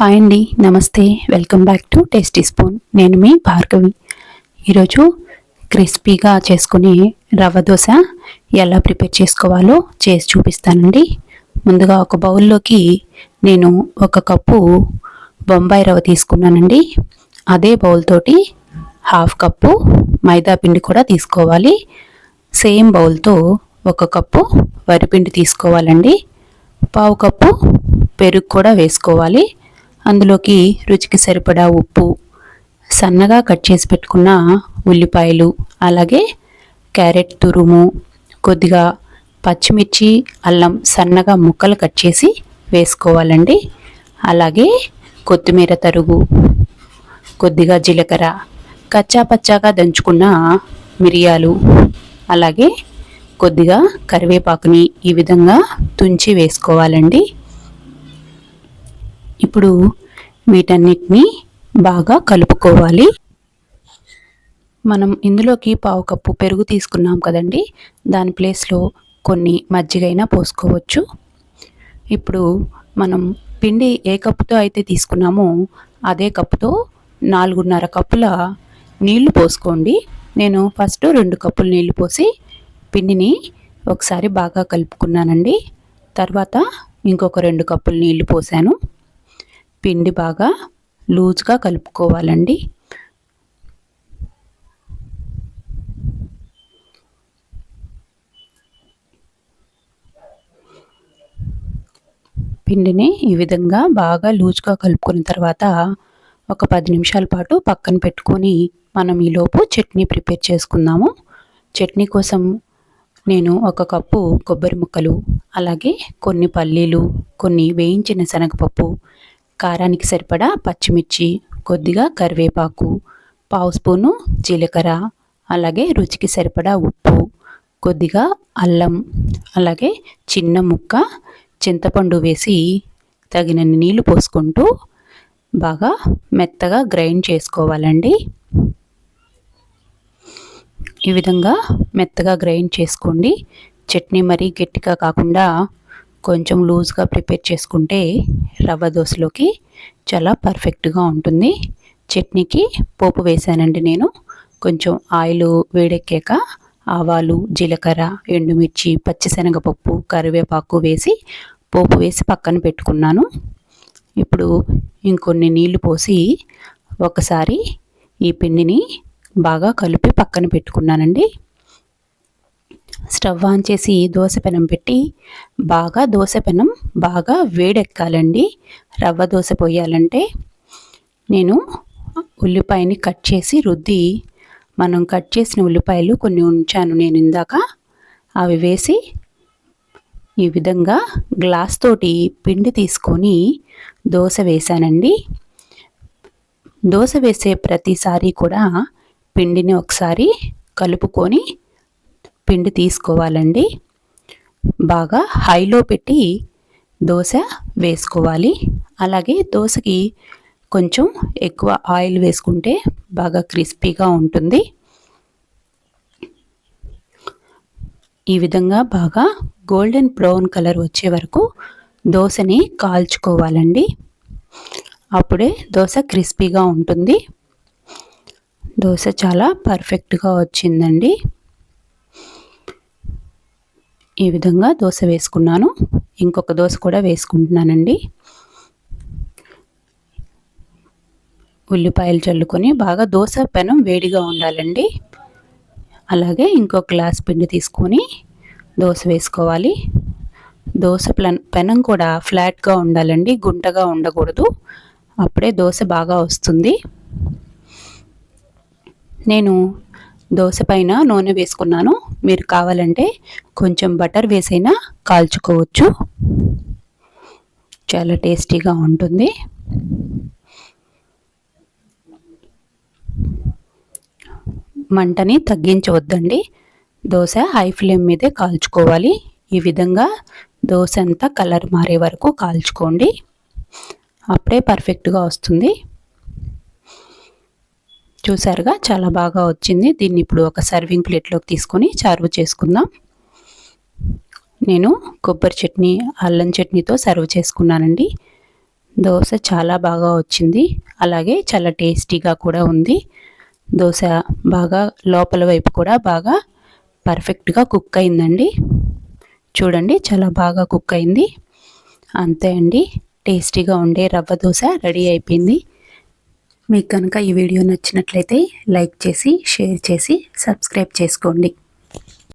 Hi అండి నమస్తే. Welcome back to tasty spoon. నేను మీ భార్గవి. ఈరోజు క్రిస్పీగా చేసుకునే రవ్వ దోశ ఎలా ప్రిపేర్ చేసుకోవాలో చేసి చూపిస్తానండి. ముందుగా ఒక బౌల్లోకి నేను ఒక కప్పు బొంబాయి రవ్వ తీసుకున్నానండి. అదే బౌల్ తోటి హాఫ్ కప్పు మైదా పిండి కూడా తీసుకోవాలి. సేమ్ బౌల్తో ఒక కప్పు వరిపిండి తీసుకోవాలండి. పావు కప్పు పెరుగు కూడా వేసుకోవాలి. అందులోకి రుచికి సరిపడా ఉప్పు సన్నగా కట్ చేసి పెట్టుకున్న ఉల్లిపాయలు అలాగే క్యారెట్ తురుము కొద్దిగా పచ్చిమిర్చి అల్లం సన్నగా ముక్కలు కట్ చేసి వేసుకోవాలండి. అలాగే కొత్తిమీర తరుగు కొద్దిగా జీలకర్ర కచ్చా పచ్చాగా దంచుకున్న మిరియాలు అలాగే కొద్దిగా కరివేపాకుని ఈ విధంగా తుంచి వేసుకోవాలండి. ఇప్పుడు వీటన్నిటిని బాగా కలుపుకోవాలి. మనం ఇందులోకి పావు కప్పు పెరుగు తీసుకున్నాం కదండి. దాని ప్లేస్లో కొన్ని మజ్జిగైనా పోసుకోవచ్చు. ఇప్పుడు మనం పిండి ఏ కప్పుతో అయితే తీసుకున్నామో అదే కప్పుతో నాలుగున్నర కప్పుల నీళ్ళు పోసుకోండి. నేను ఫస్ట్ రెండు కప్పులు నీళ్ళు పోసి పిండిని ఒకసారి బాగా కలుపుకున్నానండి. తర్వాత ఇంకొక రెండు కప్పులు నీళ్ళు పోసాను. పిండి బాగా లూజ్గా కలుపుకోవాలండి. పిండిని ఈ విధంగా బాగా లూజ్గా కలుపుకున్న తర్వాత ఒక పది నిమిషాల పాటు పక్కన పెట్టుకొని మనం ఈలోపు చట్నీ ప్రిపేర్ చేసుకుందాము. చట్నీ కోసం నేను ఒక కప్పు కొబ్బరి ముక్కలు అలాగే కొన్ని పల్లీలు కొన్ని వేయించిన శనగపప్పు కారానికి సరిపడా పచ్చిమిర్చి కొద్దిగా కరివేపాకు పావు స్పూను జీలకర్ర అలాగే రుచికి సరిపడా ఉప్పు కొద్దిగా అల్లం అలాగే చిన్న ముక్క చింతపండు వేసి తగినన్ని నీళ్ళు పోసుకుంటూ బాగా మెత్తగా గ్రైండ్ చేసుకోవాలండి. ఈ విధంగా మెత్తగా గ్రైండ్ చేసుకోండి. చట్నీ మరీ గట్టిగా కాకుండా కొంచెం లూజ్గా ప్రిపేర్ చేసుకుంటే రవ్వ దోశలోకి చాలా పర్ఫెక్ట్గా ఉంటుంది. చట్నీకి పోపు వేసానండి నేను. కొంచెం ఆయిల్ వేడెక్కాక ఆవాలు జీలకర్ర ఎండుమిర్చి పచ్చిశనగపప్పు కరివేపాకు వేసి పోపు వేసి పక్కన పెట్టుకున్నాను. ఇప్పుడు ఇంకొన్ని నీళ్ళు పోసి ఒకసారి ఈ పిండిని బాగా కలిపి పక్కన పెట్టుకున్నానండి. స్టవ్ ఆన్ చేసి దోశ పెనం పెట్టి బాగా దోశ పెనం బాగా వేడెక్కాలండి. రవ్వ దోశ పోయాలంటే నేను ఉల్లిపాయని కట్ చేసి రుద్ది మనం కట్ చేసిన ఉల్లిపాయలు కొన్ని ఉంచాను నేను ఇందాక. అవి వేసి ఈ విధంగా గ్లాస్ తోటి పిండి తీసుకొని దోశ వేశానండి. దోశ వేసే ప్రతిసారి కూడా పిండిని ఒకసారి కలుపుకొని పిండి తీసుకోవాలండి. బాగా హైలో పెట్టి దోశ వేసుకోవాలి. అలాగే దోశకి కొంచెం ఎక్కువ ఆయిల్ వేసుకుంటే బాగా క్రిస్పీగా ఉంటుంది. ఈ విధంగా బాగా గోల్డెన్ బ్రౌన్ కలర్ వచ్చే వరకు దోశని కాల్చుకోవాలండి. అప్పుడే దోశ క్రిస్పీగా ఉంటుంది. దోశ చాలా పర్ఫెక్ట్గా వచ్చిందండి. ఈ విధంగా దోశ వేసుకున్నాను. ఇంకొక దోశ కూడా వేసుకుంటున్నానండి. ఉల్లిపాయలు చల్లుకొని బాగా దోశ పెనం వేడిగా ఉండాలండి. అలాగే ఇంకో గ్లాస్ పిండి తీసుకొని దోశ వేసుకోవాలి. దోశ పెనం కూడా ఫ్లాట్గా ఉండాలండి. గుంటగా ఉండకూడదు. అప్పుడే దోశ బాగా వస్తుంది. నేను దోశ పైన నూనె వేసుకున్నాను. మీరు కావాలంటే కొంచెం బటర్ వేసైనా కాల్చుకోవచ్చు. చాలా టేస్టీగా ఉంటుంది. మంటని తగ్గించవద్దండి. దోశ హై ఫ్లేమ్ మీదే కాల్చుకోవాలి. ఈ విధంగా దోశ అంతా కలర్ మారే వరకు కాల్చుకోండి. అప్పుడే పర్ఫెక్ట్గా వస్తుంది. చూసారుగా చాలా బాగా వచ్చింది. దీన్ని ఇప్పుడు ఒక సర్వింగ్ ప్లేట్లోకి తీసుకొని సర్వ్ చేసుకుందాం. నేను కొబ్బరి చట్నీ అల్లం చట్నీతో సర్వ్ చేసుకున్నానండి. దోశ చాలా బాగా వచ్చింది. అలాగే చాలా టేస్టీగా కూడా ఉంది. దోశ బాగా లోపల వైపు కూడా బాగా పర్ఫెక్ట్గా కుక్ అయిందండి. చూడండి చాలా బాగా కుక్ అయింది. అంతే అండి. టేస్టీగా ఉండే రవ్వ దోశ రెడీ అయిపోయింది. మీకు కనుక ఈ వీడియో నచ్చినట్లయితే లైక్ చేసి షేర్ చేసి సబ్స్క్రైబ్ చేసుకోండి.